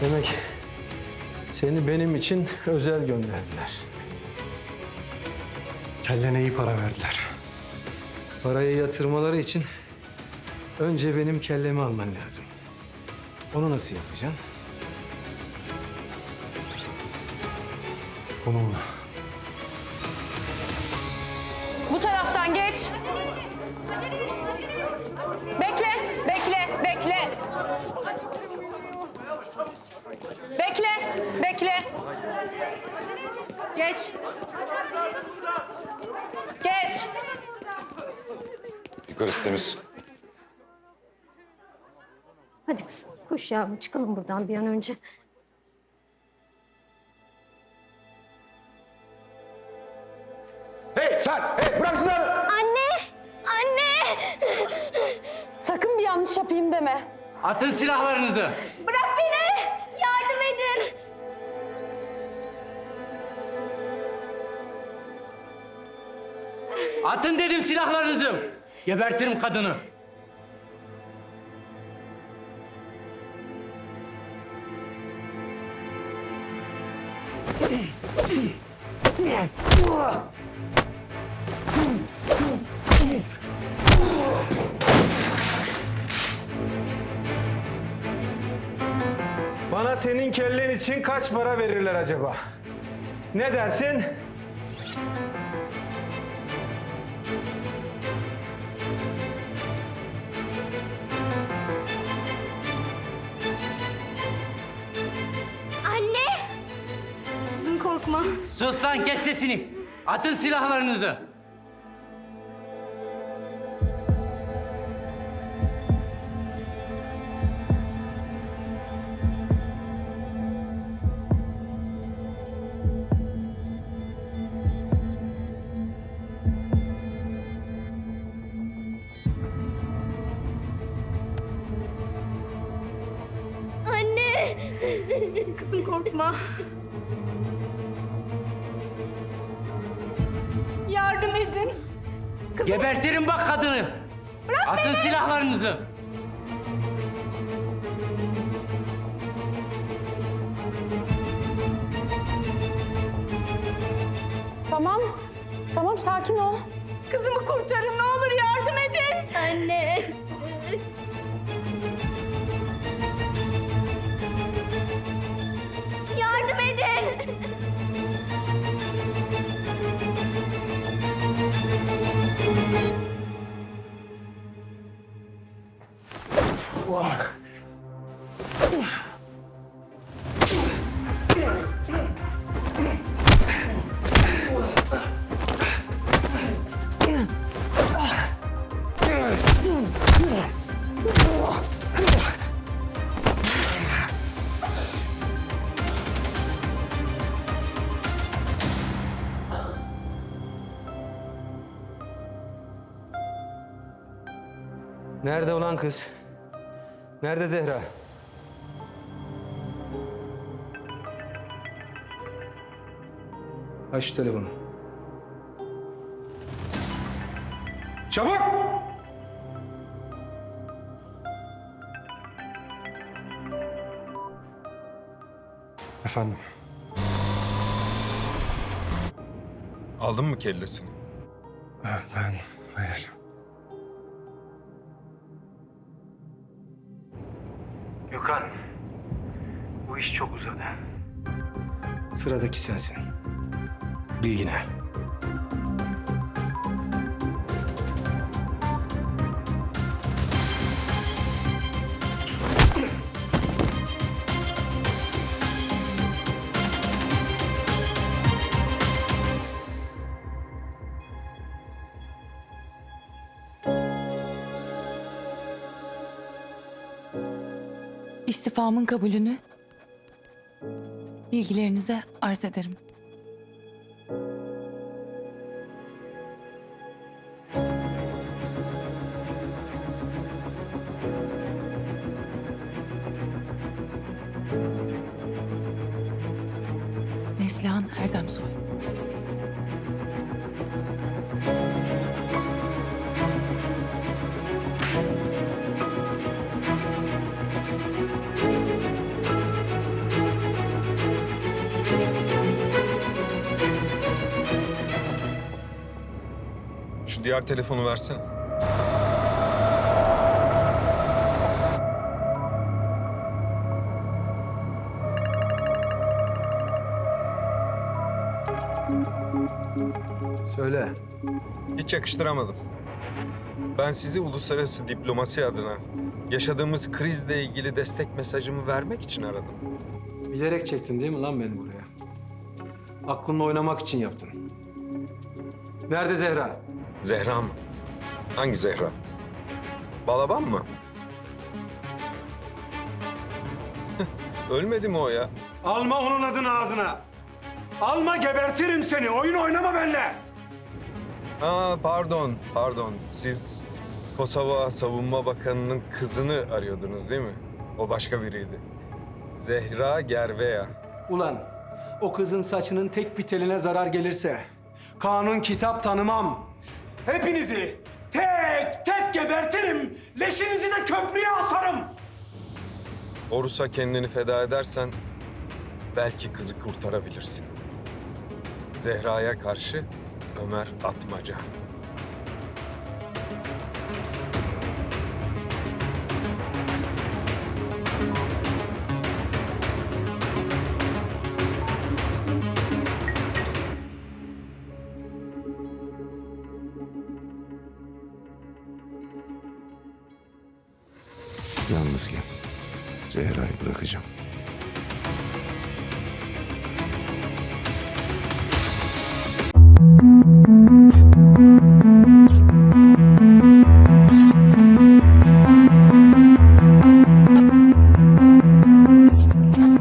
Demek seni benim için özel gönderdiler. Kellene iyi para verdiler. Parayı yatırmaları için önce benim kellemi alman lazım. Onu nasıl yapacaksın? Bununla. Bu taraftan geç. Bekle, bekle, bekle. Bekle, bekle. Geç. Geç. Yukarısı temiz. Hadi kızım koş yavrum çıkalım buradan bir an önce. Deme. Atın silahlarınızı. Bırak beni! Yardım edin! Atın dedim silahlarınızı. Gebertirim kadını. Bana senin kellen için kaç para verirler acaba? Ne dersin? Anne! Kızım korkma. Sus lan kes sesini. Atın silahlarınızı. Kızım korkma. Yardım edin. Gebertirim bak kadını. Atın silahlarınızı. Tamam, tamam sakin ol. Kızımı kurtarın Nerede ulan kız? Nerede Zehra? Aç şu telefonu. Çabuk! Efendim. Aldın mı kellesini? Ben, ben hayır. Gökhan, bu iş çok uzadı. Sıradaki sensin. Bilgine. İstifamın kabulünü bilgilerinize arz ederim. Neslihan Erdemsoy. Diğer telefonu versene. Söyle. Hiç yakıştıramadım. Ben sizi uluslararası diplomasi adına yaşadığımız krizle ilgili destek mesajımı vermek için aradım. Bilerek çektin değil mi lan beni buraya? Aklımla oynamak için yaptın. Nerede Zehra? Zehra mı? Hangi Zehra? Balaban mı? Ölmedi mi o ya? Alma onun adını ağzına. Alma gebertirim seni. Oyun oynama benimle. Aa pardon, pardon. Siz Kosova Savunma Bakanı'nın kızını arıyordunuz değil mi? O başka biriydi. Zehra Gerveya. Ulan o kızın saçının tek bir teline zarar gelirse kanun kitap tanımam. Hepinizi tek tek gebertirim. Leşinizi de köprüye asarım. Orus'a kendini feda edersen belki kızı kurtarabilirsin. Zehra'ya karşı Ömer Atmaca. Yalnız gel. Zehra'yı bırakacağım.